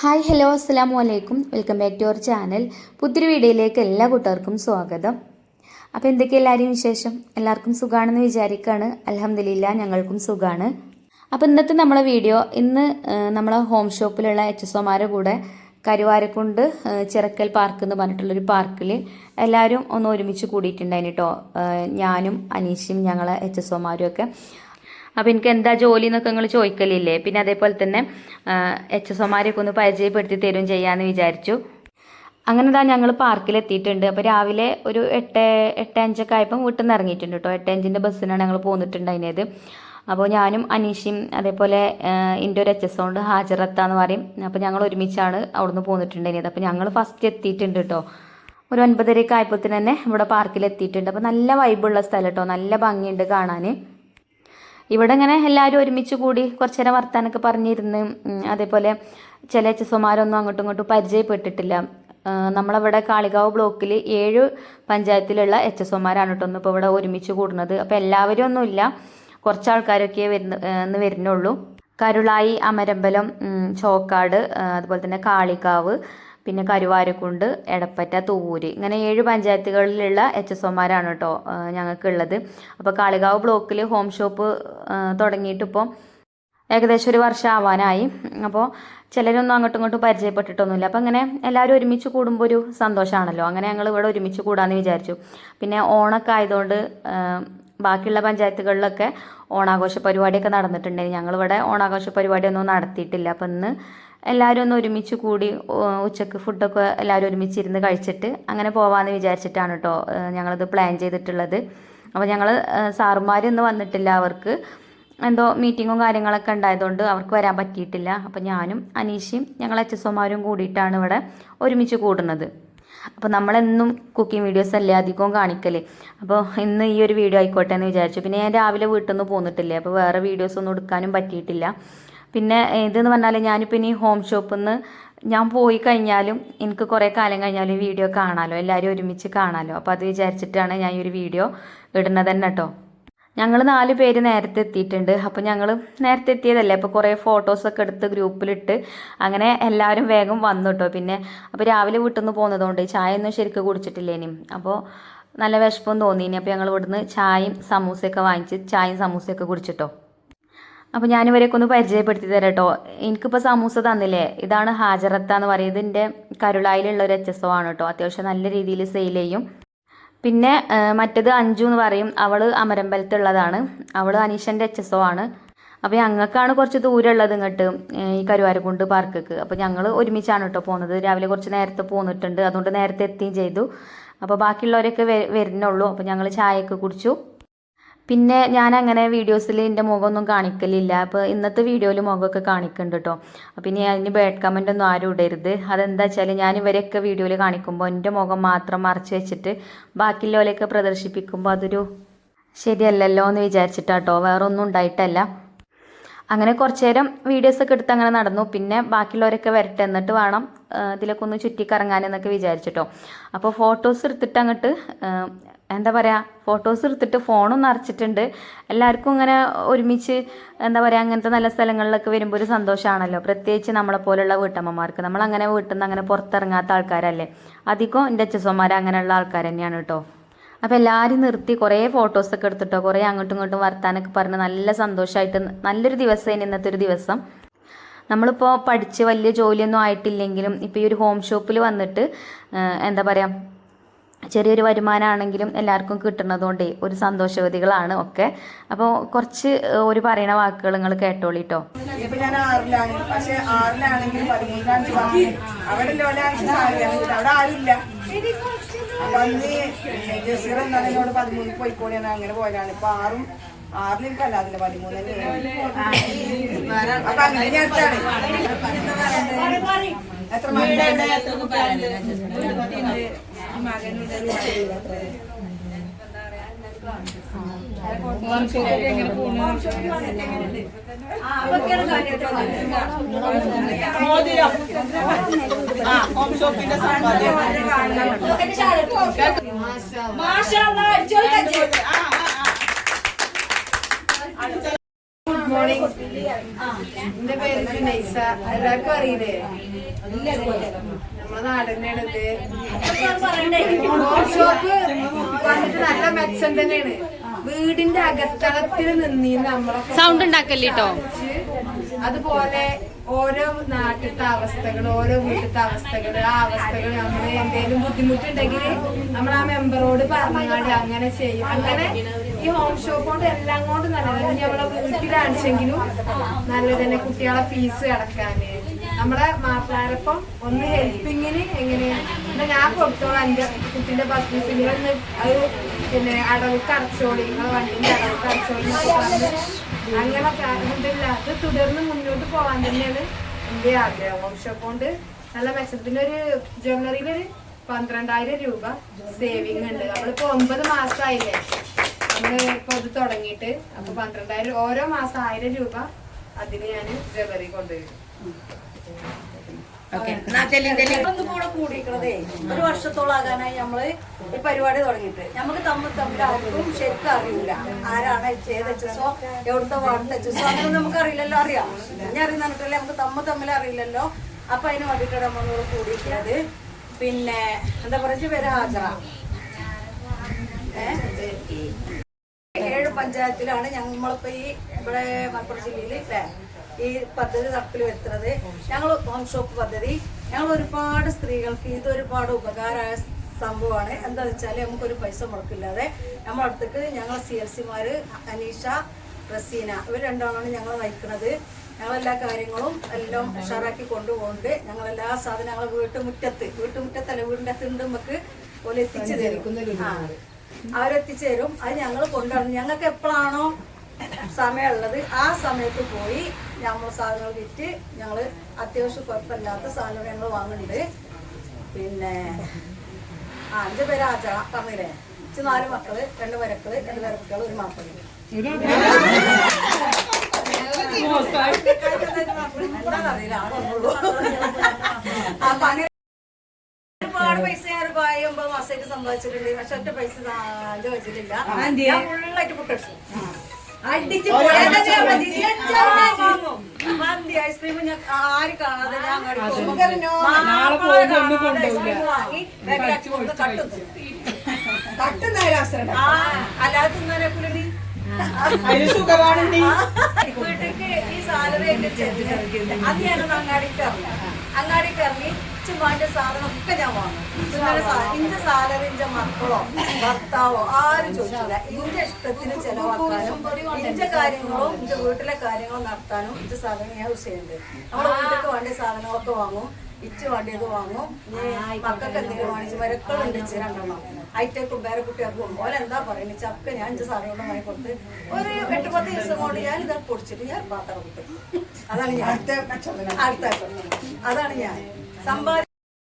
Hi hello അസ്സാം വലൈക്കും welcome back to our channel. പുതിയൊരു വീഡിയോയിലേക്ക് എല്ലാ കൂട്ടുകാർക്കും സ്വാഗതം. അപ്പോൾ എന്തൊക്കെ എല്ലാവരെയും വിശേഷം? എല്ലാവർക്കും സുഖമാണെന്ന് വിചാരിക്കുകയാണ് അലഹമില്ല ഞങ്ങൾക്കും സുഖമാണ് അപ്പോൾ ഇന്നത്തെ നമ്മളെ വീഡിയോ ഇന്ന് നമ്മളെ ഹോം ഷോപ്പിലുള്ള എച്ച് എസ് ഒമാരുടെ കൂടെ കരുവാരക്കുണ്ട് ചിറക്കൽ പാർക്ക് എന്ന് പറഞ്ഞിട്ടുള്ളൊരു പാർക്കിൽ എല്ലാവരും ഒന്ന് ഒരുമിച്ച് കൂടിയിട്ടുണ്ടായിരുന്നു കേട്ടോ ഞാനും അനീഷും ഞങ്ങളെ എച്ച് എസ് ഒമാരും ഒക്കെ. അപ്പോൾ എനിക്ക് എന്താ ജോലി എന്നൊക്കെ നിങ്ങൾ ചോദിക്കലില്ലേ? പിന്നെ അതേപോലെ തന്നെ എച്ച് എസ് ഒമാരെയൊക്കെ ഒന്ന് പരിചയപ്പെടുത്തി തരും ചെയ്യാമെന്ന് വിചാരിച്ചു. അങ്ങനെ ഇതാ ഞങ്ങൾ പാർക്കിലെത്തിയിട്ടുണ്ട്. അപ്പോൾ രാവിലെ ഒരു എട്ട് എട്ട് അഞ്ചൊക്കെ ആയപ്പം വീട്ടിൽ നിന്ന് ഇറങ്ങിയിട്ടുണ്ട് കേട്ടോ എട്ട് അഞ്ചിന്റെ ബസ്സിനാണ് ഞങ്ങൾ പോന്നിട്ടുണ്ടായിരുന്നത് അപ്പോൾ ഞാനും അനീഷയും അതേപോലെ എന്റെ ഒരു എച്ച് എസ് കൊണ്ട് ഹാജറത്താന്ന് പറയും. അപ്പോൾ ഞങ്ങൾ ഒരുമിച്ചാണ് അവിടുന്ന് പോന്നിട്ടുണ്ടായിരുന്നത് അപ്പോൾ ഞങ്ങൾ ഫസ്റ്റ് എത്തിയിട്ടുണ്ട് കേട്ടോ ഒരു ഒൻപതരയൊക്കെ ആയപ്പോൾ തന്നെ ഇവിടെ പാർക്കിൽ എത്തിയിട്ടുണ്ട് അപ്പോൾ നല്ല വൈബുള്ള സ്ഥലം കേട്ടോ നല്ല ഭംഗിയുണ്ട് കാണാൻ ഇവിടെ ഇങ്ങനെ എല്ലാവരും ഒരുമിച്ച് കൂടി കുറച്ച് നേരം വർത്താനൊക്കെ പറഞ്ഞിരുന്ന്. അതേപോലെ ചില എച്ച് എസ് ഒമാരൊന്നും അങ്ങോട്ടും ഇങ്ങോട്ടും പരിചയപ്പെട്ടിട്ടില്ല. നമ്മളവിടെ കാളികാവ് ബ്ലോക്കിൽ ഏഴ് പഞ്ചായത്തിലുള്ള എച്ച് എസ് ഒമാരാണ് കേട്ടോ ഇപ്പോൾ ഇവിടെ ഒരുമിച്ച് കൂടുന്നത്. അപ്പോൾ എല്ലാവരും ഒന്നുമില്ല കുറച്ച് ആൾക്കാരൊക്കെ വരുന്ന എന്ന് വരുന്നുള്ളൂ. കരുളായി അമരമ്പലം ചോക്കാട് അതുപോലെ തന്നെ കാളികാവ് പിന്നെ കരുവാരക്കുണ്ട് എടപ്പറ്റ തൂവൂര്. ഇങ്ങനെ ഏഴ് പഞ്ചായത്തുകളിലുള്ള എച്ച് എസ് ഒമാരാണ് കേട്ടോ ഞങ്ങൾക്കുള്ളത്. അപ്പോൾ കാളികാവ് ബ്ലോക്കിൽ ഹോം ഷോപ്പ് തുടങ്ങിയിട്ടിപ്പോൾ ഏകദേശം ഒരു വർഷം ആവാനായി അപ്പോൾ ചിലരൊന്നും അങ്ങോട്ടും ഇങ്ങോട്ടും പരിചയപ്പെട്ടിട്ടൊന്നുമില്ല. അപ്പോൾ അങ്ങനെ എല്ലാവരും ഒരുമിച്ച് കൂടുമ്പോൾ ഒരു സന്തോഷമാണല്ലോ അങ്ങനെ ഞങ്ങൾ ഇവിടെ ഒരുമിച്ച് കൂടാമെന്ന് വിചാരിച്ചു. പിന്നെ ഓണൊക്കെ ആയതുകൊണ്ട് ബാക്കിയുള്ള പഞ്ചായത്തുകളിലൊക്കെ ഓണാഘോഷ പരിപാടിയൊക്കെ നടന്നിട്ടുണ്ടെങ്കിൽ ഞങ്ങളിവിടെ ഓണാഘോഷ പരിപാടിയൊന്നും നടത്തിയിട്ടില്ല. അപ്പം ഇന്ന് എല്ലാവരും ഒന്ന് ഒരുമിച്ച് കൂടി ഉച്ചയ്ക്ക് ഫുഡൊക്കെ എല്ലാവരും ഒരുമിച്ചിരുന്ന് കഴിച്ചിട്ട് അങ്ങനെ പോവാമെന്ന് വിചാരിച്ചിട്ടാണ് കേട്ടോ ഞങ്ങളിത് പ്ലാൻ ചെയ്തിട്ടുള്ളത്. അപ്പോൾ ഞങ്ങൾ സാറുമാരൊന്നും വന്നിട്ടില്ല. അവർക്ക് എന്തോ മീറ്റിങ്ങും കാര്യങ്ങളൊക്കെ ഉണ്ടായതുകൊണ്ട് അവർക്ക് വരാൻ പറ്റിയിട്ടില്ല. അപ്പോൾ ഞാനും അനീഷയും ഞങ്ങൾ എച്ച് എസ് ഒമാരും കൂടിയിട്ടാണ് ഇവിടെ ഒരുമിച്ച് കൂടുന്നത്. അപ്പോൾ നമ്മളെന്നും കുക്കിംഗ് വീഡിയോസ് അല്ലേ അധികവും കാണിക്കല്ലേ അപ്പോൾ ഇന്ന് ഈ ഒരു വീഡിയോ ആയിക്കോട്ടെ എന്ന് വിചാരിച്ചു. പിന്നെ ഞാൻ രാവിലെ വീട്ടിൽ നിന്ന് പോന്നിട്ടില്ലേ? അപ്പോൾ വേറെ വീഡിയോസ് ഒന്നും എടുക്കാനും പറ്റിയിട്ടില്ല. പിന്നെ ഇതെന്ന് പറഞ്ഞാൽ ഞാനിപ്പോൾ ഇനി ഹോം ഷോപ്പിൽ നിന്ന് ഞാൻ പോയി കഴിഞ്ഞാലും എനിക്ക് കുറേ കാലം കഴിഞ്ഞാലും വീഡിയോ കാണാമല്ലോ എല്ലാവരും ഒരുമിച്ച് കാണാമല്ലോ അപ്പോൾ അത് വിചാരിച്ചിട്ടാണ് ഞാൻ ഈ ഒരു വീഡിയോ ഇടുന്നത് തന്നെ കേട്ടോ ഞങ്ങൾ നാല് പേര് നേരത്തെ എത്തിയിട്ടുണ്ട്. അപ്പോൾ ഞങ്ങൾ നേരത്തെ എത്തിയതല്ലേ? അപ്പോൾ കുറേ ഫോട്ടോസൊക്കെ എടുത്ത് ഗ്രൂപ്പിലിട്ട് അങ്ങനെ എല്ലാവരും വേഗം വന്നു കേട്ടോ പിന്നെ അപ്പോൾ രാവിലെ വീട്ടിൽ നിന്ന് പോകുന്നതുകൊണ്ട് ചായ ഒന്നും ശരിക്കും കുടിച്ചിട്ടില്ലേനും അപ്പോൾ നല്ല വിശപ്പും തോന്നിയിനി അപ്പോൾ ഞങ്ങൾ ഇവിടുന്ന് ചായയും സമൂസയൊക്കെ വാങ്ങിച്ച് ചായയും സമൂസയൊക്കെ കുടിച്ചിട്ടോ അപ്പോൾ ഞാനിവരെയൊക്കെ ഒന്ന് പരിചയപ്പെടുത്തി തരാം കേട്ടോ എനിക്കിപ്പോൾ സമൂസ തന്നില്ലേ? ഇതാണ് ഹാജറത്ത എന്ന് പറയുന്നത്. എന്റെ കരുളായിലുള്ള ഒരു എച്ച് എസ് ഒ ആണ് കേട്ടോ അത്യാവശ്യം നല്ല രീതിയിൽ സെയിൽ ചെയ്യും. പിന്നെ മറ്റേത് അഞ്ചു എന്ന് പറയും. അവൾ അമരമ്പലത്തുള്ളതാണ്. അവൾ അനീഷന്റെ എച്ച് എസ് ഒ ആണ്. അപ്പോൾ ഞങ്ങൾക്കാണ് കുറച്ച് ദൂരം ഉള്ളത് ഇങ്ങോട്ട് ഈ കരുവാരക്കുണ്ട് പാർക്കിക്ക്. അപ്പോൾ ഞങ്ങൾ ഒരുമിച്ചാണ് കേട്ടോ പോകുന്നത് രാവിലെ കുറച്ച് നേരത്തെ പോന്നിട്ടുണ്ട്. അതുകൊണ്ട് നേരത്തെ എത്തുകയും ചെയ്തു. അപ്പോൾ ബാക്കിയുള്ളവരൊക്കെ വരുന്നുള്ളൂ. അപ്പോൾ ഞങ്ങൾ ചായയൊക്കെ കുടിച്ചു. പിന്നെ ഞാൻ അങ്ങനെ വീഡിയോസിൽ എന്റെ മുഖമൊന്നും കാണിക്കലില്ല. അപ്പോൾ ഇന്നത്തെ വീഡിയോയിൽ മുഖമൊക്കെ കാണിക്കുന്നുണ്ട് കേട്ടോ അപ്പോൾ ഇനി അതിന് ബാഡ് കമന്റ് ഒന്നും ആരും ഇടരുത്. അതെന്താ വെച്ചാൽ ഞാൻ ഇവരെയൊക്കെ വീഡിയോയിൽ കാണിക്കുമ്പോൾ എന്റെ മുഖം മാത്രം മറച്ച് വെച്ചിട്ട് ബാക്കിയുള്ളവരെയൊക്കെ പ്രദർശിപ്പിക്കുമ്പോൾ അതൊരു ശരിയല്ലല്ലോ എന്ന് വിചാരിച്ചിട്ടാട്ടോ. വേറെ ഒന്നും ഉണ്ടായിട്ടല്ല. അങ്ങനെ കുറച്ചു നേരം വീഡിയോസൊക്കെ എടുത്ത് അങ്ങനെ നടന്നു. പിന്നെ ബാക്കിയുള്ളവരൊക്കെ വരട്ടെ എന്നിട്ട് വേണം ഇതിലൊക്കെ ഒന്ന് ചുറ്റിക്കറങ്ങാൻ എന്നൊക്കെ വിചാരിച്ചിട്ടോ. അപ്പോൾ ഫോട്ടോസ് എടുത്തിട്ട് അങ്ങോട്ട് എന്താ പറയുക ഫോട്ടോസ് എടുത്തിട്ട് ഫോണും നിറച്ചിട്ടുണ്ട്. എല്ലാവർക്കും ഇങ്ങനെ ഒരുമിച്ച് എന്താ പറയുക അങ്ങനത്തെ നല്ല സ്ഥലങ്ങളിലൊക്കെ വരുമ്പോൾ ഒരു സന്തോഷമാണല്ലോ പ്രത്യേകിച്ച് നമ്മളെ പോലുള്ള വീട്ടമ്മമാർക്ക്. നമ്മളങ്ങനെ വീട്ടിൽ നിന്ന് അങ്ങനെ പുറത്തിറങ്ങാത്ത ആൾക്കാരല്ലേ? അധികം എന്റെ അച്ഛസന്മാർ അങ്ങനെയുള്ള ആൾക്കാർ തന്നെയാണ് കേട്ടോ. അപ്പോൾ എല്ലാവരും നിർത്തി കുറേ ഫോട്ടോസൊക്കെ എടുത്തിട്ടോ കുറേ അങ്ങോട്ടും ഇങ്ങോട്ടും വർത്താനൊക്കെ പറഞ്ഞ് നല്ല സന്തോഷമായിട്ട് നല്ലൊരു ദിവസം ഇന്നത്തെ ഒരു ദിവസം. നമ്മളിപ്പോൾ പഠിച്ച് വലിയ ജോലിയൊന്നും ആയിട്ടില്ലെങ്കിലും ഇപ്പോൾ ഈ ഒരു ഹോം ഷോപ്പിൽ വന്നിട്ട് എന്താ പറയുക ചെറിയൊരു വരുമാനമാണെങ്കിലും എല്ലാവർക്കും കിട്ടുന്നതുകൊണ്ടേ ഒരു സന്തോഷവതികളാണ് ഒക്കെ. അപ്പോൾ കുറച്ച് ഒരു പറയുന്ന വാക്കുകൾ നിങ്ങൾ കേട്ടോളിട്ടോ ഇപ്പൊ ഞാൻ ആറിലാണ്. പക്ഷെ ആറിലാണെങ്കിൽ പതിമൂന്നാം തീയതി വന്നു അവിടെ ലോലാഴ്ച സാരിയാണ് അവിടെ ആരുമില്ല. അപ്പൊ അന്ന് ജസീർ എന്നാൽ എന്നോട് പതിമൂന്ന് പോയിക്കോളിയാണ് അങ്ങനെ പോയതാണ്. ഇപ്പൊ ആറും ആറിൽ എനിക്കല്ല അതില്ല പതിമൂന്നിന് അപ്പൊ അങ്ങനെ ഞാൻ അടുത്താണ് ആ. ഹോം ഷോപ്പിന്റെ സമ്പാദ്യം മോർണിംഗ് എന്റെ പേര് ജുനൈസ. എല്ലാവർക്കും അറിയില്ലേ? നമ്മളെ നാടന്നെയാണ് ഇത്. ഷോപ്പ് വന്നിട്ട് നല്ല മെച്ചം തന്നെയാണ്. വീടിന്റെ അകത്തളത്തിൽ നിന്ന് നമ്മളെ സൗണ്ട് ഉണ്ടാക്കല്ലേട്ടോ അതുപോലെ ഓരോ നാട്ടിലത്തെ അവസ്ഥകൾ ഓരോ വീട്ടിലത്തെ അവസ്ഥകൾ ആ അവസ്ഥകൾ നമ്മൾ എന്തെങ്കിലും ബുദ്ധിമുട്ടുണ്ടെങ്കിൽ നമ്മൾ ആ മെമ്പറോട് പറഞ്ഞാണ്ട് അങ്ങനെ ചെയ്യും. അങ്ങനെ ഈ ഹോം ഷോപ്പ് കൊണ്ട് എല്ലാം കൊണ്ട് നല്ലത്. ഇനി നമ്മളെ വീട്ടിലാണെങ്കിലും നല്ലത് തന്നെ കുട്ടികളെ ഫീസ് അടക്കാന്. നമ്മളെ മാപ്പിളാരപ്പം ഒന്ന് ഹെൽപ്പിങ്ങിന് എങ്ങനെയാണ് ഞാൻ കൊടുത്തോളാം എന്റെ കുട്ടിന്റെ ബസ് ഫീസ് അത് പിന്നെ അടവുക്ക് അടച്ചോളി. നിങ്ങളെ വണ്ടിന്റെ അടവുക്ക് അടച്ചോളി അങ്ങനെ കാര്യമില്ല അത് തുടർന്ന് മുന്നോട്ട് പോകാൻ തന്നെയാണ് എന്റെ ആഗ്രഹം. ഹോം ഷോപ്പ് കൊണ്ട് നല്ല മെച്ചത്തിന്റെ ഒരു ജ്വല്ലറിയിലൊരു പന്ത്രണ്ടായിരം രൂപ സേവിങ് ഉണ്ട്. നമ്മളിപ്പോ ഒമ്പത് മാസമായില്ലേ നമ്മൾ ഇപ്പൊ ഇത് തുടങ്ങിയിട്ട് അപ്പൊ പന്ത്രണ്ടായിരം ഓരോ മാസം ആയിരം രൂപ അതിന് ഞാൻ ജ്വല്ലറി കൊണ്ടുവരും. ഒരു വർഷത്തോളം ആകാനായി നമ്മൾ ഈ പരിപാടി തുടങ്ങിയിട്ട്. നമുക്ക് തമ്മിൽ തമ്മിൽ ആർക്കും ശരിക്കും അറിയില്ല. ആരാണ് ചെയ്ത് എച്ചസോ എവിടുത്തെ വാർഡ് എച്ചസോ അങ്ങനെ നമുക്ക് അറിയില്ലല്ലോ അറിയാം. ഞാൻ അറിയുന്നിട്ടല്ലേ നമുക്ക് തമ്മിൽ തമ്മിൽ അറിയില്ലല്ലോ. അപ്പൊ അതിന് വേണ്ടിയിട്ടാണ് നമ്മളോട് കൂടിയിരിക്കുന്നത് പിന്നെ എന്താ പറയുക പേര് ഹാജറ. ഏ? പഞ്ചായത്തിലാണ് ഞങ്ങളിപ്പോ ഈ ഇവിടെ മലപ്പുറം ജില്ലയിൽ ല്ലേ ഈ പദ്ധതി നടപ്പിൽ വരുത്തുന്നത്. ഞങ്ങൾ ഹോം ഷോപ്പ് പദ്ധതി. ഞങ്ങൾ ഒരുപാട് സ്ത്രീകൾക്ക് ഇത് ഒരുപാട് ഉപകാരമായ സംഭവമാണ്. എന്താ വെച്ചാൽ നമുക്കൊരു പൈസ മുടക്കില്ലാതെ നമ്മളടുത്തേക്ക് ഞങ്ങൾ സി എൽ സിമാര് അനീഷ റസീന ഇവർ രണ്ടാളാണ് ഞങ്ങൾ നയിക്കുന്നത് ഞങ്ങളെല്ലാ കാര്യങ്ങളും എല്ലാം ഉഷാറാക്കി കൊണ്ടുപോകുന്നുണ്ട്. ഞങ്ങളെല്ലാ സാധനങ്ങളും വീട്ടുമുറ്റത്ത് വീട്ടുമുറ്റത്തല്ല വീടിന്റെ അത് നമുക്ക് പോലെ എത്തിച്ചു തരും. ആ അവരെത്തിച്ചു തരും അത് ഞങ്ങൾ കൊണ്ടുവരണം ഞങ്ങൾക്ക് എപ്പോഴാണോ സമയമുള്ളത് ആ സമയത്ത് പോയി ഞങ്ങൾ സാധനങ്ങൾ വിറ്റ് ഞങ്ങൾ അത്യാവശ്യം കുഴപ്പമില്ലാത്ത സാധനങ്ങൾ ഞങ്ങൾ വാങ്ങുന്നുണ്ട്. പിന്നെ ആ അഞ്ചു പേര് ആചാ. പറഞ്ഞില്ലേ? ഇച്ച് നാല് മക്കൾ രണ്ട് മരക്കൾ രണ്ട് മരക്കൾ ഒരു മാസം എന്താണെന്നറിയില്ല അപ്പൊ അങ്ങനെ ഒരുപാട് പൈസ ഞാൻ ഒരു പായ ഒമ്പത് മാസമായിട്ട് സമ്പാദിച്ചിട്ടുണ്ട്. പക്ഷെ ഒറ്റ പൈസ ഇത് വെച്ചിട്ടില്ല. ഞാൻ ഫുള്ളായിട്ട് പുട്ടടിച്ചു അടിച്ച്. മന്തി ഐസ്ക്രീം ഞാൻ ആര് കാണാതെ ഞാൻ അങ്ങോട്ട് പോകും. മാപ്പിള കാണാതെ ഐസ്ക്രീം വാങ്ങി ബാക്കിൽ അടിച്ച് കൊടുത്ത് കട്ടും ആ, അല്ലാതെ തിന്നാനെ പുലി വീട്ടിലേക്ക് ഈ സാലറി ആയിട്ട് ചെന്ന് അത് ഞാനൊന്ന് അങ്ങാടിക്ക് ഇറങ്ങി. അങ്ങാടിക്ക് ഇറങ്ങി ചുമ്മാന്റെ സാധനം ഒക്കെ ഞാൻ വാങ്ങും. എന്റെ സാലറി എന്റെ മക്കളോ ഭർത്താവോ ആരും ചോദിച്ചില്ല. ഇന്റെ ഇഷ്ടത്തിന് ചെലവാക്കാനും ഇന്റെ കാര്യങ്ങളും ഇന്റെ വീട്ടിലെ കാര്യങ്ങളും നടത്താനും ഇന്റെ സാധനം ഞാൻ യൂസ് ചെയ്യുന്നുണ്ട്. നമ്മുടെ വീട്ടിലേക്ക് വേണ്ട സാധനങ്ങളൊക്കെ വാങ്ങും. ഇച്ച് വേണ്ടിയത് വാങ്ങും. മക്കൾക്ക് എന്തെങ്കിലും വാങ്ങിച്ച് മരക്കളുണ്ട് ഇച്ച് രണ്ടെണ്ണം. ഐറ്റക്കും വേറെ കുട്ടികൾക്കും ഓല എന്താ പറയുന്നത് ചക്ക ഞാൻ ഇഞ്ച സാധനങ്ങൾ വാങ്ങി കൊടുത്ത് ഒരു എട്ട് പത്ത് ദിവസം കൊണ്ട് ഞാൻ ഇതൊക്കെ പൊടിച്ചിട്ട് ഞാൻ പാത്രം കൊടുത്തു അതാണ് ഞാൻ. അടുത്ത. അതാണ് ഞാൻ. സമ്പാദ്യം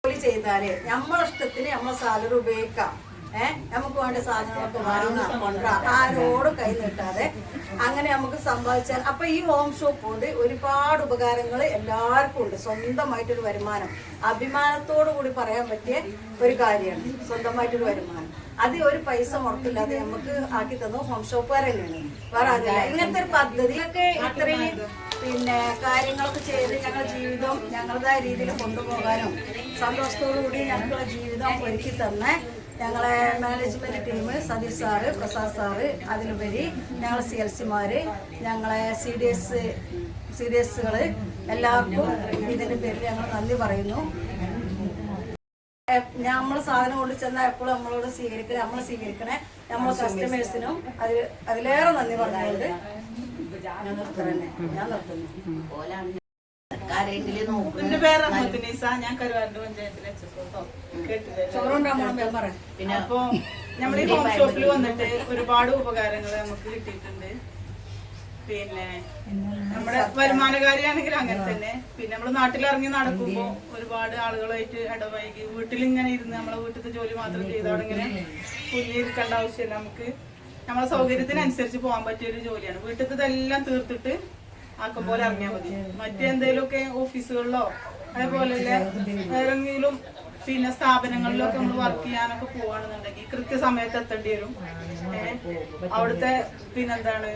ജോലി ചെയ്താലേ നമ്മളെ ഇഷ്ടത്തിന് നമ്മളെ സാലറി ഉപയോഗിക്കാം. ഏഹ് നമുക്ക് വേണ്ട സാധനങ്ങളൊക്കെ വാങ്ങാം ആരോടും കൈ നീട്ടാതെ അങ്ങനെ നമുക്ക് സമ്പാദിച്ചാൽ അപ്പൊ ഈ ഹോം ഷോപ്പ് കൊണ്ട് ഒരുപാട് ഉപകാരങ്ങൾ എല്ലാവർക്കും ഉണ്ട്. സ്വന്തമായിട്ടൊരു വരുമാനം. അഭിമാനത്തോടു കൂടി പറയാൻ പറ്റിയ ഒരു കാര്യമാണ്. സ്വന്തമായിട്ടൊരു വരുമാനം. അത് ഒരു പൈസ മുടക്കില്ലാതെ നമുക്ക് ആക്കി തന്നു ഹോം ഷോപ്പ് തന്നെയാണ് വേറെ ഇങ്ങനത്തെ ഒരു പദ്ധതിയൊക്കെ ഇത്രയും പിന്നെ കാര്യങ്ങളൊക്കെ ചെയ്ത് ഞങ്ങളുടെ ജീവിതം ഞങ്ങളുടേതായ രീതിയിൽ കൊണ്ടുപോകാനും സന്തോഷത്തോടു കൂടി ഞങ്ങളുടെ ജീവിതം ഒരുക്കി തന്ന ഞങ്ങളെ management team Satheesh sir Prasad sir അതിലുപരി ഞങ്ങളെ സി എൽ സിമാര് ഞങ്ങളെ C D S C D എസുകൾ എല്ലാവർക്കും ഇതിന്റെ പേരിൽ ഞങ്ങൾ നന്ദി പറയുന്നു. നമ്മൾ സാധനം കൊണ്ട് ചെന്നാൽ എപ്പോഴും നമ്മളോട് സ്വീകരിക്കുക നമ്മൾ സ്വീകരിക്കണേ നമ്മളെ കസ്റ്റമേഴ്സിനും അതിൽ അതിലേറെ നന്ദി പറഞ്ഞുകൊണ്ട് എന്റെ പേര് റഹ്മത്തുനീസ ഞാൻ കരുവാരന്റെ പഞ്ചായത്തിലെ മെമ്പർ അപ്പൊ നമ്മുടെ ഹോം ഷോപ്പിൽ വന്നിട്ട് ഒരുപാട് ഉപകാരങ്ങൾ നമുക്ക് കിട്ടിയിട്ടുണ്ട്. പിന്നെ നമ്മുടെ വരുമാനകാരിയാണെങ്കിൽ അങ്ങനെ തന്നെ. പിന്നെ നമ്മൾ നാട്ടിലിറങ്ങി നടക്കുമ്പോ ഒരുപാട് ആളുകളായിട്ട് ഇടപഴകി വീട്ടിൽ ഇങ്ങനെ ഇരുന്ന് നമ്മളെ വീട്ടിലത്തെ ജോലി മാത്രം ചെയ്തവിടെ ഇങ്ങനെ കുഞ്ഞിരിക്കേണ്ട ആവശ്യമില്ല നമുക്ക്. നമ്മളെ സൗകര്യത്തിനനുസരിച്ച് പോകാൻ പറ്റിയ ഒരു ജോലിയാണ്. വീട്ടിലത്തെ ഇതെല്ലാം തീർത്തിട്ട് ആക്കും പോലെ ഇറങ്ങിയാൽ മതി. മറ്റെന്തേലുമൊക്കെ ഓഫീസുകളിലോ അതേപോലെ ഏതെങ്കിലും പിന്നെ സ്ഥാപനങ്ങളിലൊക്കെ നമ്മൾ വർക്ക് ചെയ്യാനൊക്കെ പോവാണെന്നുണ്ടെങ്കിൽ കൃത്യസമയത്ത് എത്തേണ്ടി വരും. അവിടുത്തെ പിന്നെന്താണ്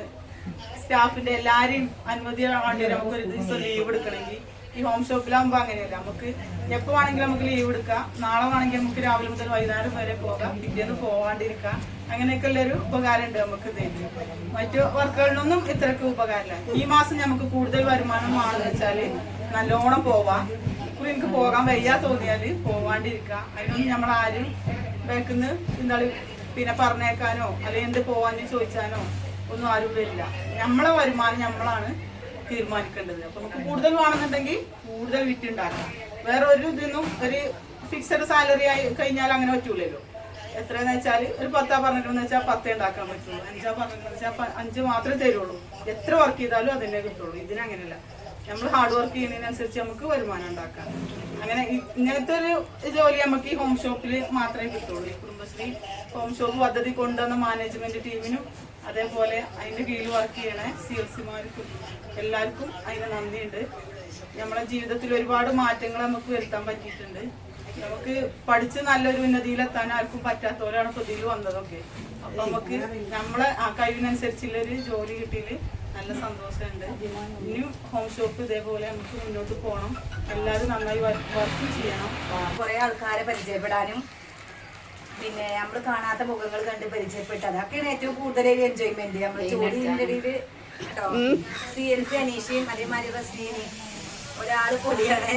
സ്റ്റാഫിന്റെ എല്ലാരെയും അനുമതി വേണ്ടി നമുക്ക് ഒരു ദിവസം ലീവ് എടുക്കണമെങ്കിൽ. ഈ ഹോം ഷോപ്പിലാകുമ്പോൾ അങ്ങനെയല്ല? നമുക്ക് എപ്പോ വേണമെങ്കിലും നമുക്ക് ലീവ് എടുക്കാം. നാളെ വേണമെങ്കിൽ നമുക്ക് രാവിലെ മുതൽ വൈകുന്നേരം വരെ പോകാം. പിറ്റേന്ന് പോവാണ്ടിരിക്കാം. അങ്ങനെയൊക്കെ ഉള്ളൊരു ഉപകാരം ഉണ്ട് നമുക്ക് ഇതിന്. മറ്റു വർക്കുകളിലൊന്നും ഇത്രയ്ക്ക് ഉപകാരമില്ല. ഈ മാസം നമുക്ക് കൂടുതൽ വരുമാനം ആണെന്ന് വെച്ചാൽ നല്ലോണം പോവാം. ഇപ്പൊ എനിക്ക് പോകാൻ വയ്യാ തോന്നിയാൽ പോവാണ്ടിരിക്കാം. അതിനൊന്നും നമ്മൾ ആരും ബാക്കിന്ന് എന്താണ് പിന്നെ പറഞ്ഞേക്കാനോ അല്ലെങ്കിൽ എന്ത് പോവാന്ന് ചോദിച്ചാനോ ഒന്നും ആരും വരില്ല. നമ്മളെ വരുമാനം നമ്മളാണ് തീരുമാനിക്കേണ്ടത് അപ്പൊ നമുക്ക് കൂടുതൽ വേണമെന്നുണ്ടെങ്കിൽ കൂടുതൽ വിറ്റ് വിറ്റുണ്ടാക്കാം. വേറെ ഒരു ഇതിനും ഒരു ഫിക്സഡ് സാലറി ആയി കഴിഞ്ഞാൽ അങ്ങനെ പറ്റൂലല്ലോ. എത്രയെന്ന് വെച്ചാൽ ഒരു പത്താ പറഞ്ഞിട്ടെന്ന് വെച്ചാൽ പത്തേ ഉണ്ടാക്കാൻ പറ്റുള്ളൂ. അഞ്ചാ പറഞ്ഞിട്ടെന്ന് വെച്ചാൽ അഞ്ച് മാത്രമേ തരുള്ളൂ. എത്ര വർക്ക് ചെയ്താലും അതിനെ കിട്ടുള്ളൂ. ഇതിനങ്ങനെയല്ല. നമ്മൾ ഹാർഡ് വർക്ക് ചെയ്യുന്നതിനനുസരിച്ച് നമുക്ക് വരുമാനം ഉണ്ടാക്കാം. അങ്ങനെ ഇങ്ങനത്തെ ഒരു ജോലി നമുക്ക് ഈ ഹോം ഷോപ്പിൽ മാത്രമേ കിട്ടുള്ളൂ. ഈ കുടുംബശ്രീ ഹോം ഷോപ്പ് പദ്ധതി കൊണ്ടുവന്ന മാനേജ്മെന്റ് ടീമിനും അതേപോലെ അതിന്റെ കീഴിൽ വർക്ക് ചെയ്യണ സി എൽ സിമാർക്കും എല്ലാവർക്കും അതിന് നന്ദിയുണ്ട്. നമ്മളെ ജീവിതത്തിൽ ഒരുപാട് മാറ്റങ്ങൾ നമുക്ക് വരുത്താൻ പറ്റിയിട്ടുണ്ട്. നമുക്ക് പഠിച്ച് നല്ലൊരു ഉന്നതിയിലെത്താൻ ആർക്കും പറ്റാത്തവരാണ് ഇപ്പൊ വന്നതൊക്കെ. അപ്പൊ നമുക്ക് നമ്മളെ ആ കഴിവിനനുസരിച്ചുള്ളൊരു ജോലി കിട്ടിയിൽ നല്ല സന്തോഷമുണ്ട്. ഇനിയും ഹോം ഷോപ്പ് ഇതേപോലെ നമുക്ക് മുന്നോട്ട് പോകണം എല്ലാവരും നന്നായി വർക്ക് ചെയ്യണം. കുറെ ആൾക്കാരെ പരിചയപ്പെടാനും പിന്നെ നമ്മൾ കാണാത്ത മുഖങ്ങൾ കണ്ട് പരിചയപ്പെട്ടത്. അതൊക്കെയാണ് ഏറ്റവും കൂടുതൽ എൻജോയ്മെന്റ് നമ്മൾ ജോലി ഇടയിൽ കേട്ടോ. സി എൽ സി അനീഷയും അതേമാതിരി റസീനി ഒരാൾ പൊടിയാണ്.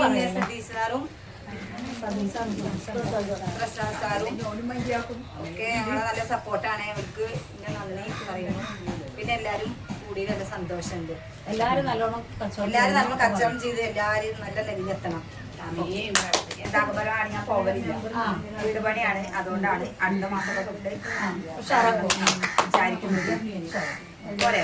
പിന്നെ സതീഷ് സാറും പ്രസാദ് സാറും. ഒക്കെ ഞങ്ങളെ നല്ല സപ്പോർട്ടാണ് അവർക്ക് എന്റെ നന്ദി പറയുന്നു പിന്നെ എല്ലാരും കൂടി നല്ല സന്തോഷമുണ്ട്. എല്ലാരും നല്ലോണം എല്ലാരും നമ്മൾ കച്ചവടം ചെയ്ത് എല്ലാരും നല്ല ലെവലിലെത്തണം. എന്താകുമ്പോഴാണ് ഞാൻ പോകലില്ല വീട് പണിയാണ്. അതുകൊണ്ടാണ് അടുത്ത മാസമൊക്കെ തൊട്ട് വിചാരിക്കുന്നത്. പോരെ?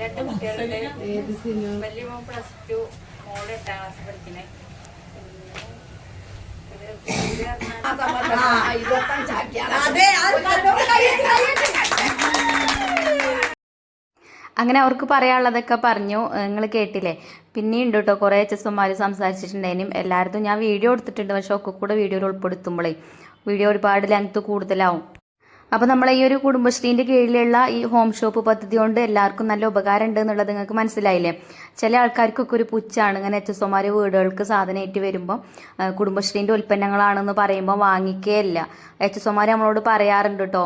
രണ്ട് കുട്ടികളുണ്ട്. വലിയ മോൻ പ്ലസ് ടു മോൾ എട്ടാം ക്ലാസ് പഠിക്കണേ അങ്ങനെ അവർക്ക് പറയാനുള്ളതൊക്കെ പറഞ്ഞു നിങ്ങൾ കേട്ടില്ലേ? പിന്നെയുണ്ട് കേട്ടോ കുറേ എച്ച് എസ് ഒമാർ സംസാരിച്ചിട്ടുണ്ടായിരുന്നു എല്ലായിടത്തും ഞാൻ വീഡിയോ എടുത്തിട്ടുണ്ട് പക്ഷെ ഒക്കെ കൂടെ വീഡിയോയിൽ ഉൾപ്പെടുത്തുമ്പോഴേ വീഡിയോ ഒരുപാട് ലെങ്ത് കൂടുതലാവും. അപ്പോൾ നമ്മളെ ഈ ഒരു കുടുംബശ്രീന്റെ കീഴിലുള്ള ഈ ഹോം ഷോപ്പ് പദ്ധതി കൊണ്ട് എല്ലാവർക്കും നല്ല ഉപകാരം ഉണ്ട് എന്നുള്ളത് നിങ്ങൾക്ക് മനസ്സിലായില്ലേ? ചില ആൾക്കാർക്കൊക്കെ ഒരു പുച്ഛാണ്. ഇങ്ങനെ എച്ച് എസ് ഒമാർ വീടുകൾക്ക് സാധനമായിട്ട് വരുമ്പോൾ കുടുംബശ്രീന്റെ ഉൽപ്പന്നങ്ങളാണെന്ന് പറയുമ്പോൾ വാങ്ങിക്കുകയില്ല എച്ച് എസ് ഒമാർ നമ്മളോട് പറയാറുണ്ട് കേട്ടോ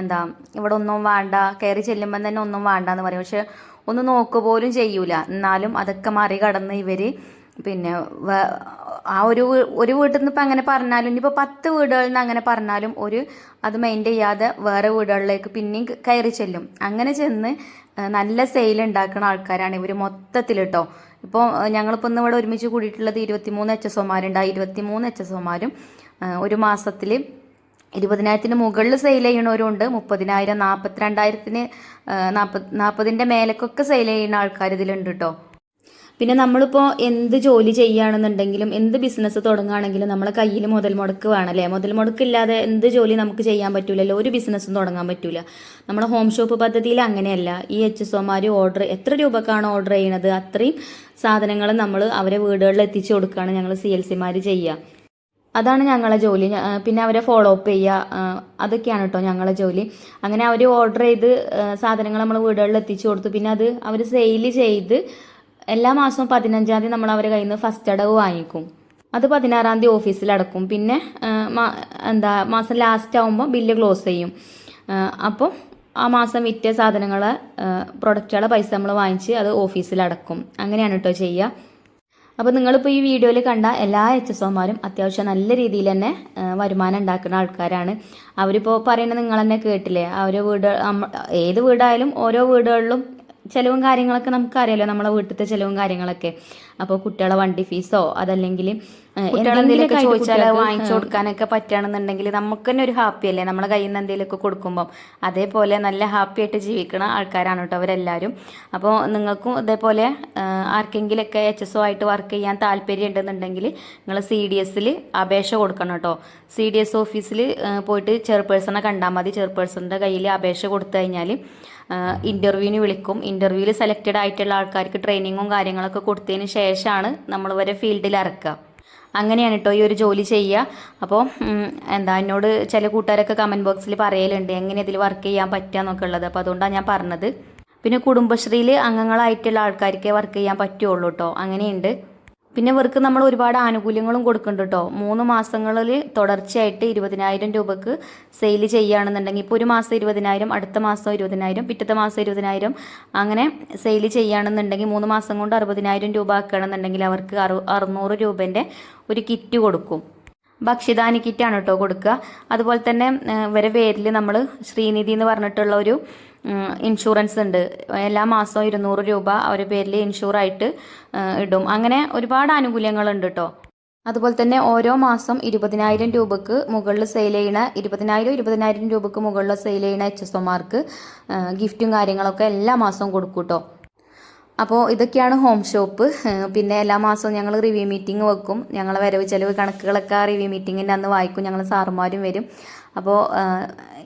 എന്താ ഇവിടെ ഒന്നും വേണ്ട കയറി ചെല്ലുമ്പോൾ തന്നെ ഒന്നും വേണ്ട എന്ന് പറയും. പക്ഷെ ഒന്ന് നോക്കുക പോലും ചെയ്യൂല. എന്നാലും അതൊക്കെ മറികടന്ന് ഇവർ പിന്നെ ആ ഒരു ഒരു വീട്ടിൽ നിന്ന് ഇപ്പം അങ്ങനെ പറഞ്ഞാലും ഇനിയിപ്പോൾ പത്ത് വീടുകളിൽ നിന്ന് അങ്ങനെ പറഞ്ഞാലും ഒരു അത് മൈൻഡ് ചെയ്യാതെ വേറെ വീടുകളിലേക്ക് പിന്നെയും കയറി ചെല്ലും. അങ്ങനെ ചെന്ന് നല്ല സെയിൽ ഉണ്ടാക്കുന്ന ആൾക്കാരാണ് ഇവർ മൊത്തത്തിൽ കേട്ടോ ഇപ്പോൾ ഞങ്ങളിപ്പോൾ ഇന്ന് ഇവിടെ ഒരുമിച്ച് കൂടിയിട്ടുള്ളത് ഇരുപത്തിമൂന്ന് എച്ച് എസ് ഒമാരുണ്ട് ആ ഇരുപത്തിമൂന്ന് എച്ച് എസ് ഒമാരും ഒരു മാസത്തിൽ ഇരുപതിനായിരത്തിന് മുകളിൽ സെയിൽ ചെയ്യണവരുണ്ട്. മുപ്പതിനായിരം നാൽപ്പത്തിരണ്ടായിരത്തിന് നാൽപ്പത് നാൽപ്പതിന്റെ മേലേക്കൊക്കെ സെയിൽ ചെയ്യുന്ന ആൾക്കാർ ഇതിലുണ്ട് കേട്ടോ പിന്നെ നമ്മളിപ്പോൾ എന്ത് ജോലി ചെയ്യുകയാണെന്നുണ്ടെങ്കിലും എന്ത് ബിസിനസ് തുടങ്ങുകയാണെങ്കിലും നമ്മളെ കയ്യിൽ മുതൽ മുടക്ക് വേണമല്ലേ മുതൽ മുടക്കില്ലാതെ എന്ത് ജോലി നമുക്ക് ചെയ്യാൻ പറ്റൂലല്ലോ? ഒരു ബിസിനസ്സും തുടങ്ങാൻ പറ്റൂല. നമ്മുടെ ഹോം ഷോപ്പ് പദ്ധതിയിൽ അങ്ങനെയല്ല. ഈ എച്ച് എസ് ഒമാർ ഓർഡർ എത്ര രൂപക്കാണ് ഓർഡർ ചെയ്യണത്? അത്രയും സാധനങ്ങൾ നമ്മൾ അവരെ വീടുകളിൽ എത്തിച്ചു കൊടുക്കുകയാണ് ഞങ്ങൾ സി എൽ സിമാർ ചെയ്യുക. അതാണ് ഞങ്ങളെ ജോലി. പിന്നെ അവരെ ഫോളോ അപ്പ് ചെയ്യുക അതൊക്കെയാണ് കേട്ടോ ഞങ്ങളെ ജോലി. അങ്ങനെ അവർ ഓർഡർ ചെയ്ത് സാധനങ്ങൾ നമ്മൾ വീടുകളിൽ എത്തിച്ചു കൊടുത്തു. പിന്നെ അത് അവർ സെയിൽ ചെയ്ത് എല്ലാ മാസവും പതിനഞ്ചാം തീയതി നമ്മൾ അവരെ കയ്യിൽ നിന്ന് ഫസ്റ്റ് അടവ് വാങ്ങിക്കും. അത് പതിനാറാം തീയതി ഓഫീസിൽ അടക്കും. പിന്നെ എന്താ മാസം ലാസ്റ്റ് ആകുമ്പോൾ ബില്ല് ക്ലോസ് ചെയ്യും. അപ്പോൾ ആ മാസം വിറ്റ സാധനങ്ങളെ പ്രൊഡക്റ്റുകളെ പൈസ നമ്മൾ വാങ്ങിച്ച് അത് ഓഫീസിൽ അടക്കും. അങ്ങനെയാണ് കേട്ടോ ചെയ്യുക അപ്പോൾ നിങ്ങളിപ്പോൾ ഈ വീഡിയോയിൽ കണ്ട എല്ലാ എച്ച് എസ് ഒമാരും അത്യാവശ്യം നല്ല രീതിയിൽ തന്നെ വരുമാനം ഉണ്ടാക്കുന്ന ആൾക്കാരാണ്. അവരിപ്പോൾ പറയുന്നത് നിങ്ങൾ തന്നെ കേട്ടില്ലേ? അവർ വീട് ഏത് വീടായാലും ഓരോ വീടുകളിലും ചിലവും കാര്യങ്ങളൊക്കെ നമുക്കറിയാലോ നമ്മളെ വീട്ടിലത്തെ ചിലവും കാര്യങ്ങളൊക്കെ. അപ്പോൾ കുട്ടികളെ വണ്ടി ഫീസോ അതല്ലെങ്കിൽ എന്തെങ്കിലുമൊക്കെ ചോദിച്ചാൽ വാങ്ങിച്ചു കൊടുക്കാനൊക്കെ പറ്റുകയാണെന്നുണ്ടെങ്കിൽ നമുക്ക് തന്നെ ഒരു ഹാപ്പി അല്ലേ? നമ്മളെ കയ്യിൽ നിന്ന് എന്തെങ്കിലുമൊക്കെ കൊടുക്കുമ്പം. അതേപോലെ നല്ല ഹാപ്പി ആയിട്ട് ജീവിക്കുന്ന ആൾക്കാരാണ് കേട്ടോ അവരെല്ലാവരും. അപ്പോൾ നിങ്ങൾക്കും ഇതേപോലെ ആർക്കെങ്കിലൊക്കെ എച്ച് എസ് ഒ ആയിട്ട് വർക്ക് ചെയ്യാൻ താല്പര്യം ഉണ്ടെന്നുണ്ടെങ്കിൽ നിങ്ങൾ സി ഡി എസിൽ അപേക്ഷ കൊടുക്കണം കേട്ടോ. സി ഡി എസ് ഓഫീസിൽ പോയിട്ട് ചെയർപേഴ്സണെ കണ്ടാൽ മതി. ചെയർപേഴ്സണിന്റെ കയ്യിൽ അപേക്ഷ കൊടുത്തു കഴിഞ്ഞാൽ ഇന്റർവ്യൂവിന് വിളിക്കും. ഇന്റർവ്യൂവിൽ സെലക്റ്റഡ് ആയിട്ടുള്ള ആൾക്കാർക്ക് ട്രെയിനിങ്ങും കാര്യങ്ങളൊക്കെ കൊടുത്തതിന് ശേഷമാണ് നമ്മൾ വരെ ഫീൽഡിൽ ഇറക്കുക. അങ്ങനെയാണ് കേട്ടോ ഈ ഒരു ജോലി ചെയ്യുക. അപ്പോൾ എന്താ എന്നോട് ചില കൂട്ടുകാരൊക്കെ കമന്റ് ബോക്സിൽ പറയലുണ്ട് എങ്ങനെ ഇതിൽ വർക്ക് ചെയ്യാൻ പറ്റുക എന്നൊക്കെ ഉള്ളത്. അപ്പോൾ അതുകൊണ്ടാണ് ഞാൻ പറഞ്ഞത്. പിന്നെ കുടുംബശ്രീയിൽ അംഗങ്ങളായിട്ടുള്ള ആൾക്കാർക്കേ വർക്ക് ചെയ്യാൻ പറ്റുള്ളൂ കേട്ടോ അങ്ങനെയുണ്ട്. പിന്നെ ഇവർക്ക് നമ്മൾ ഒരുപാട് ആനുകൂല്യങ്ങളും കൊടുക്കുന്നുണ്ട് കേട്ടോ മൂന്ന് മാസങ്ങളിൽ തുടർച്ചയായിട്ട് ഇരുപതിനായിരം രൂപക്ക് സെയിൽ ചെയ്യുകയാണെന്നുണ്ടെങ്കിൽ ഇപ്പോൾ ഒരു മാസം ഇരുപതിനായിരം അടുത്ത മാസം ഇരുപതിനായിരം പിറ്റത്തെ മാസം ഇരുപതിനായിരം അങ്ങനെ സെയിൽ ചെയ്യുകയാണെന്നുണ്ടെങ്കിൽ മൂന്ന് മാസം കൊണ്ട് അറുപതിനായിരം രൂപ ആക്കുകയാണെന്നുണ്ടെങ്കിൽ അവർക്ക് അറു അറുന്നൂറ് രൂപേന്റെ ഒരു കിറ്റ് കൊടുക്കും. ഭക്ഷ്യധാന്യ കിറ്റാണ് കേട്ടോ കൊടുക്കുക. അതുപോലെ തന്നെ ഇവരെ പേരിൽ നമ്മൾ ശ്രീനിധി എന്ന് പറഞ്ഞിട്ടുള്ള ഒരു ഇൻഷുറൻസ് ഉണ്ട്. എല്ലാ മാസവും ഇരുന്നൂറ് രൂപ അവരുടെ പേരിൽ ഇൻഷുറായിട്ട് ഇടും. അങ്ങനെ ഒരുപാട് ആനുകൂല്യങ്ങളുണ്ട് കേട്ടോ അതുപോലെ തന്നെ ഓരോ മാസം ഇരുപതിനായിരം രൂപക്ക് മുകളിൽ സെയിൽ ചെയ്യണ ഇരുപതിനായിരം ഇരുപതിനായിരം രൂപക്ക് മുകളിൽ സെയിൽ ചെയ്യണ എച്ച് എസ് ഒമാർക്ക് ഗിഫ്റ്റും കാര്യങ്ങളൊക്കെ എല്ലാ മാസവും കൊടുക്കും കേട്ടോ അപ്പോൾ ഇതൊക്കെയാണ് ഹോം ഷോപ്പ് പിന്നെ എല്ലാ മാസവും ഞങ്ങൾ റിവ്യൂ മീറ്റിംഗ് വെക്കും. ഞങ്ങളെ വരവ് ചെലവ് കണക്കുകളൊക്കെ റിവ്യൂ മീറ്റിങ്ങിന്റെ അന്ന് വായിക്കും. ഞങ്ങൾ സാറുമാരും വരും. അപ്പോൾ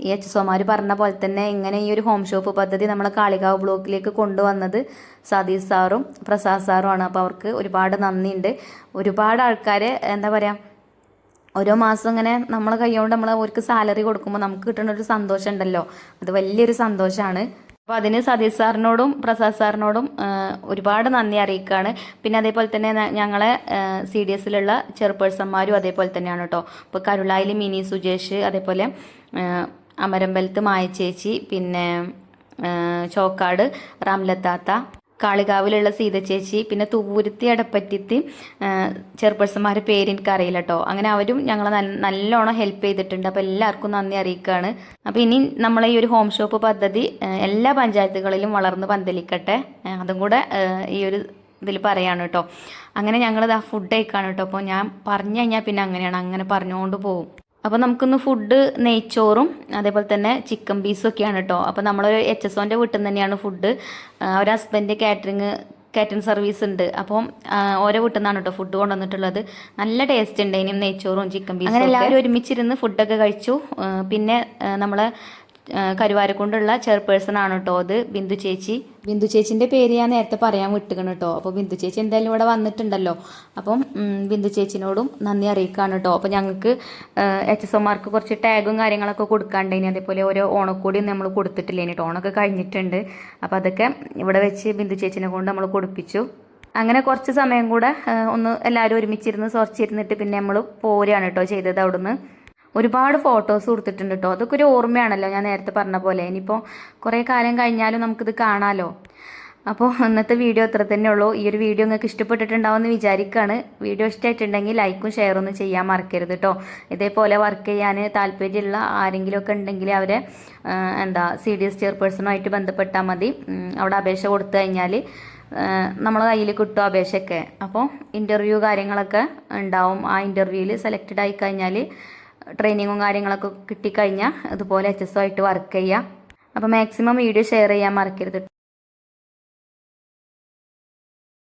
ഈ എച്ച് സോമാർ പറഞ്ഞ പോലെ തന്നെ ഇങ്ങനെ ഈ ഒരു ഹോം ഷോപ്പ് പദ്ധതി നമ്മളെ കാളികാവ് ബ്ലോക്കിലേക്ക് കൊണ്ടുവന്നത് സതീഷ് സാറും പ്രസാദ് സാറും ആണ്. അപ്പോൾ അവർക്ക് ഒരുപാട് നന്ദിയുണ്ട്. ഒരുപാട് ആൾക്കാർ എന്താ പറയുക ഓരോ മാസം ഇങ്ങനെ നമ്മളെ കൈകൊണ്ട് നമ്മൾ അവർക്ക് സാലറി കൊടുക്കുമ്പോൾ നമുക്ക് കിട്ടുന്ന ഒരു സന്തോഷം ഉണ്ടല്ലോ അത് വലിയൊരു സന്തോഷമാണ്. അപ്പോൾ അതിന് സതീഷ് സാറിനോടും പ്രസാദ് സാറിനോടും ഒരുപാട് നന്ദി അറിയിക്കുകയാണ് പിന്നെ അതേപോലെ തന്നെ ഞങ്ങളെ സി ഡി എസിലുള്ള ചെയർപേഴ്സന്മാരും അതേപോലെ തന്നെയാണ് കേട്ടോ ഇപ്പോൾ കരുളായിൽ മിനി സുജേഷ് അതേപോലെ അമരമ്പലത്ത് മായ ചേച്ചി പിന്നെ ചോക്കാട് റാംലത്താത്ത കാളികാവിലുള്ള സീതച്ചേച്ചി ചേച്ചി പിന്നെ തൂവുരുത്തി അടപ്പറ്റിത്തി ചെയർപേഴ്സന്മാരെ പേര് എനിക്ക് അറിയില്ല കേട്ടോ അങ്ങനെ അവരും ഞങ്ങളെ നല്ല- നല്ലോണം ഹെൽപ്പ് ചെയ്തിട്ടുണ്ട്. അപ്പോൾ എല്ലാവർക്കും നന്ദി അറിയിക്കുകയാണ് അപ്പോൾ ഇനി നമ്മളെ ഈ ഒരു ഹോം ഷോപ്പ് പദ്ധതി എല്ലാ പഞ്ചായത്തുകളിലും വളർന്ന് പന്തലിക്കട്ടെ. അതും കൂടെ ഈ ഒരു ഇതിൽ പറയാണ് കേട്ടോ അങ്ങനെ ഞങ്ങളിത് ആ ഫുഡ് കഴിക്കാണ് കേട്ടോ അപ്പോൾ ഞാൻ പറഞ്ഞു കഴിഞ്ഞാൽ പിന്നെ അങ്ങനെയാണ്. അങ്ങനെ പറഞ്ഞുകൊണ്ട് പോകും അപ്പോൾ നമുക്കിന്ന് ഫുഡ് നെയ്ച്ചോറും അതേപോലെ തന്നെ ചിക്കൻ പീസും ഒക്കെയാണ് കേട്ടോ അപ്പോൾ നമ്മളൊരു എച്ച് എസ് ഒന്റെ വീട്ടിൽ നിന്ന് തന്നെയാണ് ഫുഡ് ഒരു ഹസ്ബൻഡ് കാറ്ററിങ് കാറ്ററിംഗ് സർവീസ് ഉണ്ട്. അപ്പം ഓരോ വീട്ടിൽ നിന്നാണ് കേട്ടോ ഫുഡ് കൊണ്ടുവന്നിട്ടുള്ളത്. നല്ല ടേസ്റ്റ് ഉണ്ട് ഇനിയും നെയ്ച്ചോറും ചിക്കൻ പീസും അങ്ങനെ എല്ലാവരും ഒരുമിച്ചിരുന്ന് ഫുഡൊക്കെ കഴിച്ചു. പിന്നെ നമ്മളെ കരുവാരക്കൊണ്ടുള്ള ചെയർപേഴ്സൺ ആണ് കേട്ടോ അത് ബിന്ദു ചേച്ചി. ബിന്ദു ചേച്ചിന്റെ പേര് ഞാൻ നേരത്തെ പറയാൻ വിട്ടുകണ് കേട്ടോ അപ്പോൾ ബിന്ദു ചേച്ചി എന്തായാലും ഇവിടെ വന്നിട്ടുണ്ടല്ലോ. അപ്പം ബിന്ദു ചേച്ചിനോടും നന്ദി അറിയിക്കാണ് കേട്ടോ അപ്പോൾ ഞങ്ങൾക്ക് എച്ച് എസ് ഒമാർക്ക് കുറച്ച് ടാഗും കാര്യങ്ങളൊക്കെ കൊടുക്കാണ്ടേനി. അതേപോലെ ഓരോ ഓണക്കോടിയും നമ്മൾ കൊടുത്തിട്ടില്ലേ കേട്ടോ ഓണൊക്കെ കഴിഞ്ഞിട്ടുണ്ട്. അപ്പോൾ അതൊക്കെ ഇവിടെ വെച്ച് ബിന്ദു ചേച്ചിനെ കൊണ്ട് നമ്മൾ കൊടുപ്പിച്ചു. അങ്ങനെ കുറച്ച് സമയം കൂടെ ഒന്ന് എല്ലാവരും ഒരുമിച്ചിരുന്ന് കുറച്ചിരുന്നിട്ട് പിന്നെ നമ്മൾ പോരാണ് കേട്ടോ ചെയ്തത് അവിടുന്ന്. ഒരുപാട് ഫോട്ടോസ് കൊടുത്തിട്ടുണ്ട് കേട്ടോ അതൊക്കെ ഒരു ഓർമ്മയാണല്ലോ ഞാൻ നേരത്തെ പറഞ്ഞ പോലെ. ഇനിയിപ്പോൾ കുറേ കാലം കഴിഞ്ഞാലും നമുക്കിത് കാണാമല്ലോ അപ്പോൾ ഇന്നത്തെ വീഡിയോ അത്ര തന്നെ ഉള്ളൂ. ഈ ഒരു വീഡിയോ നിങ്ങൾക്ക് ഇഷ്ടപ്പെട്ടിട്ടുണ്ടാവുമെന്ന് വിചാരിക്കുകയാണ് വീഡിയോ ഇഷ്ടമായിട്ടുണ്ടെങ്കിൽ ലൈക്കും ഷെയറും ഒന്നും ചെയ്യാൻ മറക്കരുത് കേട്ടോ ഇതേപോലെ വർക്ക് ചെയ്യാൻ താല്പര്യമുള്ള ആരെങ്കിലുമൊക്കെ ഉണ്ടെങ്കിൽ അവരെ എന്താ സി ഡി എസ് ചെയർപേഴ്സണുമായിട്ട് ബന്ധപ്പെട്ടാൽ മതി അവിടെ അപേക്ഷ കൊടുത്തു കഴിഞ്ഞാൽ നമ്മളെ കയ്യിൽ കിട്ടും അപേക്ഷയൊക്കെ. അപ്പോൾ ഇന്റർവ്യൂ കാര്യങ്ങളൊക്കെ ഉണ്ടാവും. ആ ഇന്റർവ്യൂവിൽ സെലക്റ്റഡ് ആയി കഴിഞ്ഞാൽ ട്രെയിനിങ്ങും കാര്യങ്ങളൊക്കെ കിട്ടിക്കഴിഞ്ഞാൽ ഇതുപോലെ എച്ച് എസ് ആയിട്ട് വർക്ക് ചെയ്യുക അപ്പോൾ മാക്സിമം വീഡിയോ ഷെയർ ചെയ്യാൻ മറക്കരുത്.